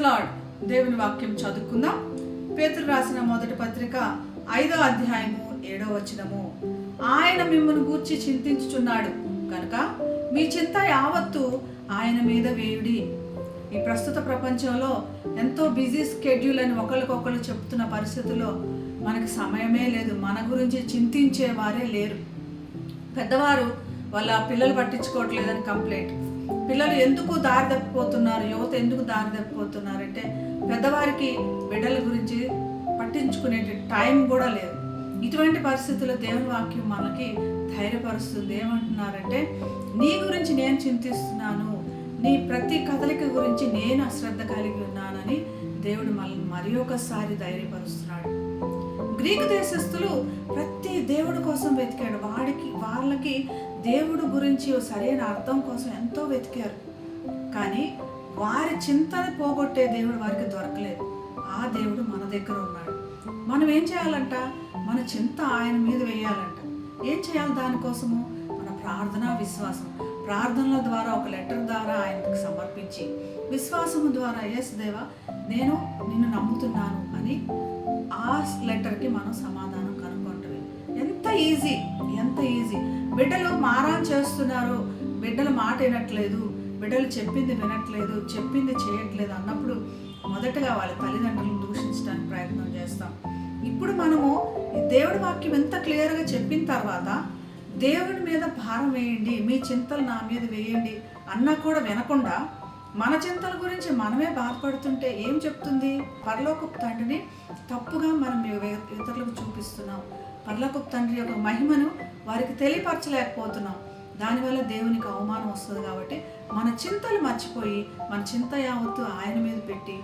వాక్యం చదువుకుందాం. పేతులు రాసిన మొదటి పత్రిక ఐదో అధ్యాయము ఏడో వచనము. ఆయన మిమ్మల్ని గూర్చి చింతించుచున్నాడు. కనుక మీ చింత యావత్తు ఆయన మీద వేయుడి. ఈ ప్రస్తుత ప్రపంచంలో ఎంతో బిజీ స్కెడ్యూల్ అని ఒకరికొకరు చెప్తున్న పరిస్థితుల్లో మనకి సమయమే లేదు. మన గురించి చింతించే వారే లేరు. పెద్దవారు వాళ్ళ పిల్లలు పట్టించుకోవట్లేదని కంప్లైంట్ పిల్లలు ఎందుకు దారి తప్పిపోతున్నారు? యువత ఎందుకు దారి తప్పిపోతున్నారు? అంటే పెద్దవారికి బిడ్డల గురించి పట్టించుకునే టైం కూడా లేదు. ఇటువంటి పరిస్థితుల్లో దేవుని వాక్యం మనకి ధైర్యపరుస్తుంది. ఏమంటున్నారంటే నీ గురించి నేను చింతిస్తున్నాను. నీ ప్రతి కదలిక గురించి నేను అశ్రద్ధ కలిగి ఉన్నానని దేవుడు మనల్ని మరి ఒకసారి ధైర్యపరుస్తున్నాడు. గ్రీకు దేశస్థులు ప్రతి దేవుడి కోసం వెతికాడు. వాడికి వాళ్ళకి దేవుడు గురించి సరైన అర్థం కోసం ఎంతో వెతికారు. కానీ వారి చింతన పోగొట్టే దేవుడు వారికి దొరకలేదు. ఆ దేవుడు మన దగ్గర ఉన్నాడు. మనం ఏం చేయాలంట? మన చింత ఆయన మీద వేయాలంట. ఏం చేయాలి దానికోసము? మన ప్రార్థన విశ్వాసం. ప్రార్థనల ద్వారా ఒక లెటర్ ద్వారా ఆయనకు సమర్పించి విశ్వాసము ద్వారా ఎస్ దేవా నేను నిన్ను నమ్ముతున్నాను అని ఆ లెటర్కి మనం సమాధానం కనుక్కుంటుంది. ఎంత ఈజీ ఎంత ఈజీ. బిడ్డలు మారా చేస్తున్నారు బిడ్డల మాట వినట్లేదు బిడ్డలు చెప్పింది వినట్లేదు చెప్పింది చేయట్లేదు అన్నప్పుడు మొదటగా వాళ్ళ తల్లిదండ్రులను దూషించడానికి ప్రయత్నం చేస్తాం. ఇప్పుడు మనము ఈ దేవుడి వాక్యం ఎంత క్లియర్గా చెప్పిన తర్వాత దేవుడి మీద భారం వేయండి మీ చింతలు నా మీద వేయండి అన్నా కూడా వినకుండా మన చింతల గురించి మనమే బాధపడుతుంటే ఏం చెప్తుంది? పరలోకపు తండ్రిని తప్పుగా మనం ఇతరులకు చూపిస్తున్నాం. పరలోకపు తండ్రి యొక్క మహిమను వారికి తెలియపరచలేకపోతున్నాం. దానివల్ల దేవునికి అవమానం వస్తుంది కాబట్టి మన చింతలు మర్చిపోయి మన చింత యావత్తు ఆయన మీద పెట్టి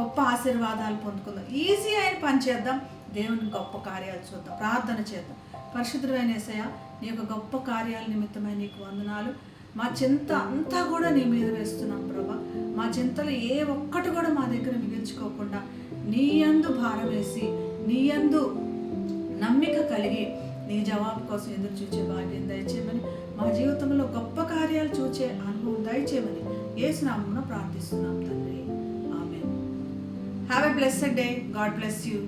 గొప్ప ఆశీర్వాదాలు పొందుకుందాం. ఈజీ అయిన పని చేద్దాం. దేవుని గొప్ప కార్యాలు చూద్దాం. ప్రార్థన చేద్దాం. పరిశుద్ధమైన నీ యొక్క గొప్ప కార్యాల నిమిత్తమై నీకు వందనాలు. మా చింత అంతా కూడా నీ మీద వేస్తున్నాం ప్రభా. మా చింతలు ఏ ఒక్కటి కూడా మా దగ్గర మిగిల్చుకోకుండా నీ యందు భారం వేసి నీ అందు నమ్మిక కలిగి నీ జవాబు కోసం ఎదురు చూచే భాగ్యం దయచేయమని మా జీవితంలో గొప్ప కార్యాలు చూచే అనుభవం దయచేయమని ఏసునామమున ప్రార్థిస్తున్నాం తండ్రి. Amen have a blessed day God bless you